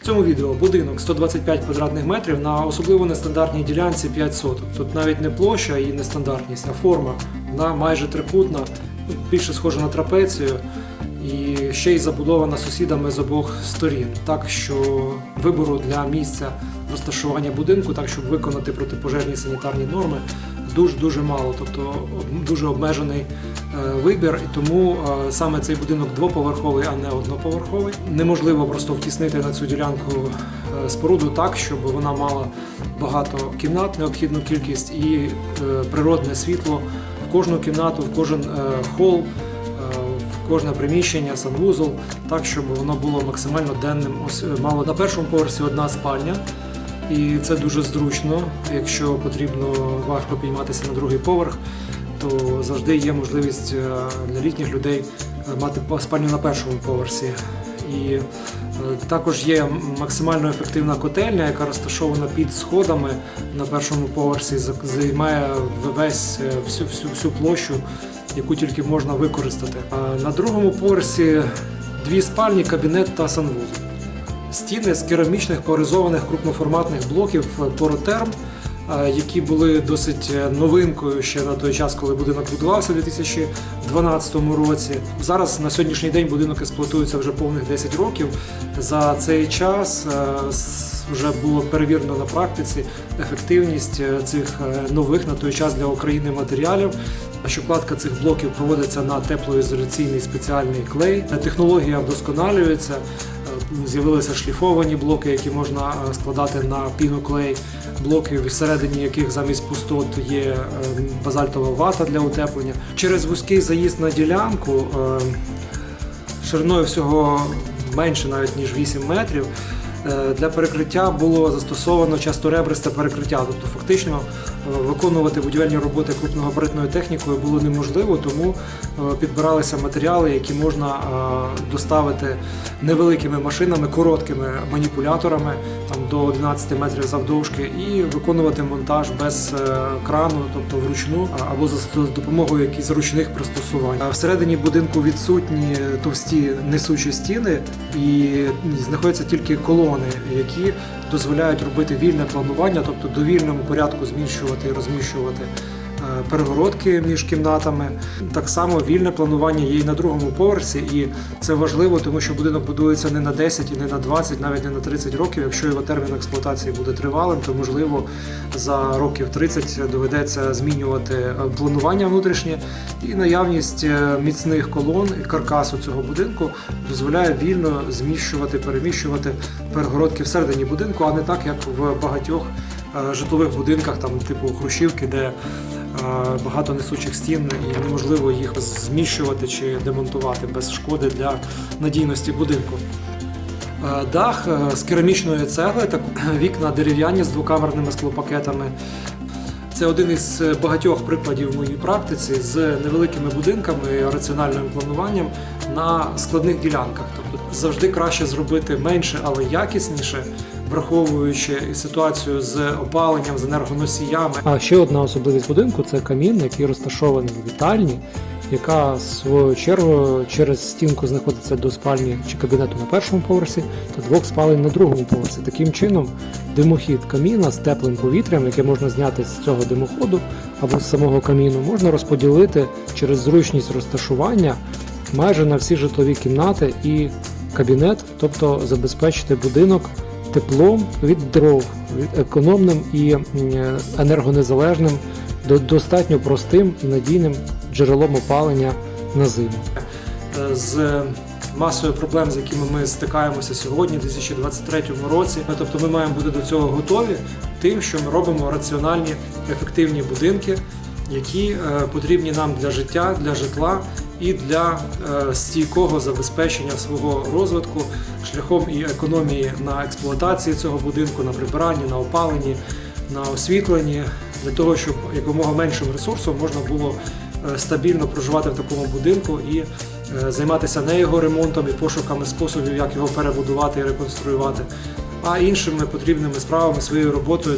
В цьому відео будинок 125 квадратних метрів на особливо нестандартній ділянці 5 соток. Тут навіть не площа і нестандартність, а форма. Вона майже трикутна, більше схожа на трапецію. І ще й забудована сусідами з обох сторін, так що вибору для місця розташування будинку, так щоб виконати протипожежні санітарні норми, дуже дуже мало, тобто дуже обмежений е, вибір, і тому е, саме цей будинок двоповерховий, а не одноповерховий. Неможливо просто втіснити на цю ділянку е, споруду так, щоб вона мала багато кімнат, необхідну кількість і природне світло в кожну кімнату, в кожен хол. кожне приміщення, санвузол, так щоб воно було максимально денним. Ось мало на першому поверсі одна спальня, і це дуже зручно. Якщо потрібно важко підніматися на другий поверх, то завжди є можливість е, для літніх людей е, мати спальню на першому поверсі. І е, також є максимально ефективна котельня, яка розташована під сходами на першому поверсі, займає весь всю, всю, всю площу, яку тільки можна використати. А На другому поверсі дві спальні, кабінет та санвузол. Стіни з керамічних поризованих крупноформатних блоків Поротерм, е, які були досить е, новинкою ще на той час, коли будинок будувався у 2012 році. Зараз на сьогоднішній день будинок експлуатується вже повних 10 років. За цей час е, вже було перевірено на практиці ефективність цих нових на той час для України матеріалів. Щокладка цих блоків проводиться на теплоізоляційний спеціальний клей. Технологія вдосконалюється. З'явилися шліфовані блоки, які можна е, складати на піноклей, блоки, всередині яких замість пустот є е, базальтова вата для утеплення. Через вузький заїзд на ділянку е, шириною всього менше навіть ніж 8 метрів. Для перекриття було застосовано часторебристе перекриття, тобто фактично виконувати будівельні роботи крупногабаритною технікою було неможливо, тому е, підбиралися матеріали, які можна е, доставити невеликими машинами, короткими маніпуляторами там до 11 метрів завдовжки, і виконувати монтаж без е, крану, тобто вручну або за допомогою якихось ручних пристосувань. Всередині будинку відсутні товсті несучі стіни і знаходяться тільки колони, які дозволяють робити вільне планування, тобто довільному порядку зміщувати і розміщувати е, перегородки між кімнатами. Так само вільне планування є і на другому поверсі, і це важливо, тому що будинок будується не на 10 і не на 20, навіть не на 30 років. Якщо його термін експлуатації буде тривалим, то можливо за років 30 доведеться змінювати е, планування внутрішнє і наявність е, міцних колон і каркасу цього будинку дозволяє вільно зміщувати, переміщувати перегородки всередині будинку, а не так, як в багатьох житлових будинках, там типу Хрущівки, де е, багато несучих стін і неможливо їх зміщувати чи демонтувати без шкоди для надійності будинку. Е, Дах е, з керамічної цегли та вікна дерев'яні з двокамерними склопакетами. Це один із е, багатьох прикладів в моїй практиці з невеликими будинками раціональним плануванням на складних ділянках. Тобто завжди краще зробити менше, але якісніше, враховуючи ситуацію з опаленням, з енергоносіями. А ще одна особливість будинку це камін, який розташований в вітальні, яка свою чергу через стінку знаходиться до спальні чи кабінету на першому поверсі та двох спалень на другому поверсі. Таким чином, димохід каміна з теплим повітрям, яке можна зняти з цього димоходу або з самого каміну, можна розподілити через зручність розташування майже на всі житлові кімнати і кабінет, тобто забезпечити будинок теплом від дров, економним і енергонезалежним, до- достатньо простим і надійним джерелом опалення на зиму. З масою проблем, з якими ми стикаємося сьогодні, у 2023 році. Тобто ми маємо бути до цього готові тим, що ми робимо раціональні, ефективні будинки, які е, потрібні нам для життя, для житла і для е, стійкого забезпечення свого розвитку шляхом і економії на експлуатації цього будинку, на прибиранні, на опаленні, на освітленні, для того, щоб якомога меншим ресурсом можна було е, стабільно проживати в такому будинку і е, займатися не його ремонтом і пошуками способів, як його перебудувати і реконструювати, а іншими потрібними справами своєю роботою